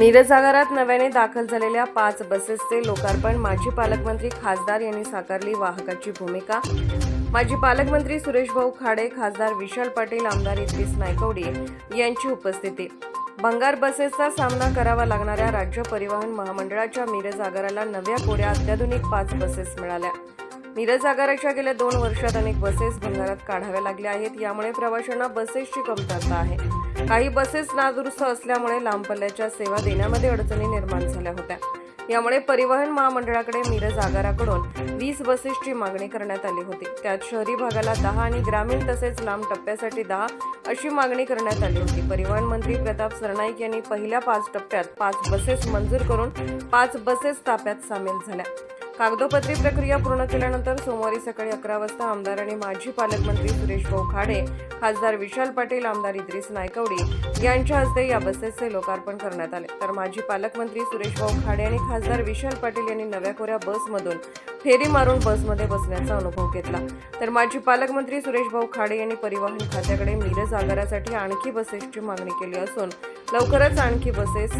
मिरज आगारात नव्याने दाखल झालेल्या पाच बसेसचे लोकार्पण माजी पालकमंत्री खासदार यांनी साकारली वाहकाची भूमिका. माजी पालकमंत्री सुरेश भाऊ खाडे खासदार विशाल पाटील आमदार इद्रिस नायकवडी यांची उपस्थिती. भंगार बसेसचा सामना करावा लागणाऱ्या राज्य परिवहन महामंडळाच्या मिरज आगाराला नव्या कोऱ्या अत्याधुनिक पाच बसेस मिळाल्या. मिरज आगाराच्या गेल्या दोन वर्षात अनेक बसेस भंगारात काढाव्या लागल्या आहेत. यामुळे प्रवाशांना बसेसची कमतरता आहे. काही बसेस नादुरुस्त असल्यामुळे लांब पल्ल्याच्या सेवा देण्यामध्ये अडचणी निर्माण झाल्या होत्या. यामुळे परिवहन महामंडळाकडे मिरज आगाराकडून वीस बसेसची मागणी करण्यात आली होती. त्यात शहरी भागाला दहा आणि ग्रामीण तसेच लांब टप्प्यासाठी दहा अशी मागणी करण्यात आली होती. परिवहन मंत्री प्रताप सरनाईक यांनी पहिल्या पाच टप्प्यात पाच बसेस मंजूर करून पाच बसेस ताफ्यात सामील झाल्या. कागदोपत्री प्रक्रिया पूर्ण केल्यानंतर सोमवारी सकाळी अकरा वाजता आमदार आणि माजी पालकमंत्री सुरेश भाऊ खाडे खासदार विशाल पाटील आमदार इद्रिस नायकवडी यांच्या हस्ते या बसेसचे लोकार्पण करण्यात आले. तर माजी पालकमंत्री सुरेश भाऊ खाडे आणि खासदार विशाल पाटील यांनी नव्या कोऱ्या बसमधून फेरी मारून बसमध्ये बसण्याचा अनुभव घेतला. तर माजी पालकमंत्री सुरेश भाऊ खाडे यांनी परिवहन खात्याकडे मिरज आगारासाठी आणखी बसेसची मागणी केली असून लवकरच आणखी बसेस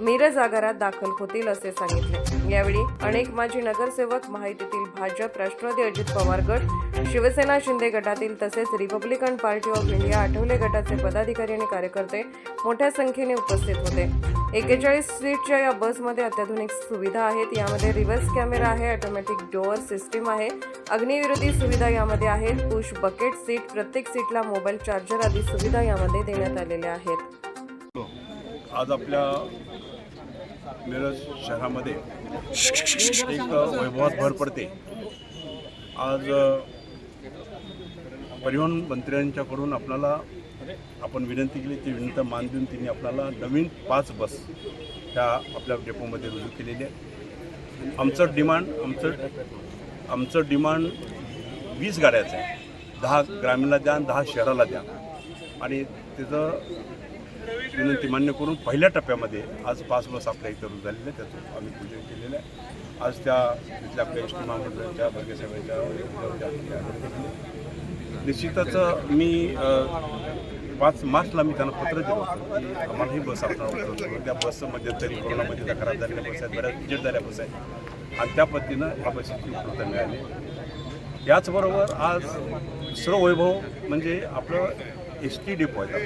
मिरज आगारात दाखल होतील असे सांगितले. यावेळी अनेक माजी नगरसेवक माहितीतील भाजप राष्ट्रवादी अजित पवार गट शिवसेना शिंदे गटातील तसेच Republican Party of India Athawale गटाचे पदाधिकारी आणि कार्यकर्ते मोठ्या संख्येने उपस्थित होते. एकेचाळीस सीटच्या या बसमध्ये अत्याधुनिक सुविधा आहेत. यामध्ये रिव्हर्स कॅमेरा आहे ऑटोमॅटिक डोअर सिस्टीम आहे. अग्निविरोधी सुविधा यामध्ये आहेत. पुश बकेट सीट प्रत्येक सीटला मोबाईल चार्जर आदी सुविधा यामध्ये देण्यात आलेल्या आहेत. आज आपल्या मिरज शहरामध्ये एक वैभवात भर पडते. आज परिवहन मंत्र्यांच्याकडून आपल्याला आपण विनंती केली ती विनंती मान देऊन त्यांनी आपल्याला नवीन पाच बस ह्या आपल्या डेपोमध्ये रुजू केलेली आहे आमचं डिमांड आमचं आमचं डिमांड वीस गाड्याचं आहे. दहा ग्रामीणला द्या आणि दहा शहराला द्या. आणि त्याचं विनंती मान्य करून पहिल्या टप्प्यामध्ये आज पाच बस आपल्या इथं रुजू झालेल्या आहेत. त्याचं आम्ही पूजन केलेलं आहे. आज त्या तिथल्या आपल्या एस टी महामंडळाच्या भरगेसाहेबांच्या निश्चितच मी पाच मार्चला मी त्यांना पत्र दिलं होतं. की आम्हाला ही बस आपल्याला त्या बसचं मध्यंतरी म्हणजे कोरोनामध्ये खराब झालेल्या बस आहेत बऱ्याच विजेट झाल्या बस आहेत. आणि त्या पद्धतीनं ह्या बसेसची उपलब्धता मिळाली. याचबरोबर आज दुसरं वैभव म्हणजे आपलं एस टी डेपो आहे.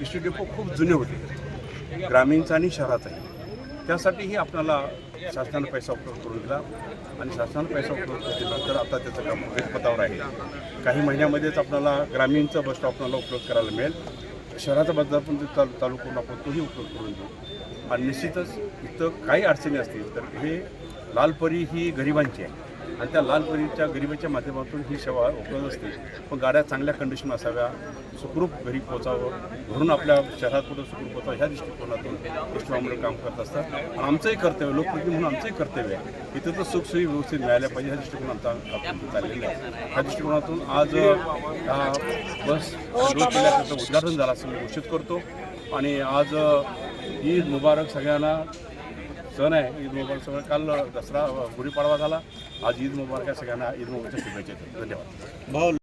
एस टी डेपो खूप जुने होते. ग्रामीणचा आणि शहराचाही. त्यासाठीही आपल्याला शासनानं पैसा उपलब्ध करून दिला. आणि शासनानं पैसा उपलब्ध केल्यानंतर आता त्याचं काम पदावर आहे. काही महिन्यामध्येच आपल्याला ग्रामीणचं बस स्टॉप आपल्याला उपलब्ध करायला मिळेल. शहराचा बदला पण चालू चालू करून आपण तोही उपलब्ध करून देऊ. आणि निश्चितच इथं काही अडचणी असतील तर हे लालपरी ही गरिबांची आहे. आणि त्या लाल परीच्या गरिबाच्या माध्यमातून ही सेवा उपलब्ध असते. पण गाड्या चांगल्या कंडिशन असाव्या सुखरूप घरी पोचावं घरून आपल्या शहरात कुठं सुखरूप पोचावं ह्या दृष्टिकोनातून गोष्टी काम करत असतात. आणि आमचंही कर्तव्य लोकप्रतिनिधी म्हणून आमचंही कर्तव्य आहे इथं तर सुखसोयी व्यवस्थित मिळाल्या पाहिजे ह्या दृष्टिकोन आमचा चाललेला आहे. ह्या दृष्टिकोनातून आज हा बस केल्याचं उद्घाटन झालं असं मी घोषित करतो. आणि आज ईद मुबारक सगळ्यांना. सण आहे ईद मुबारक सगळं. काल दसरा गुढीपाडवा झाला. आज ईद मुबारक आहे सगळ्यांना. ईद मुबारकच्या शुभेच्छा धन्यवाद.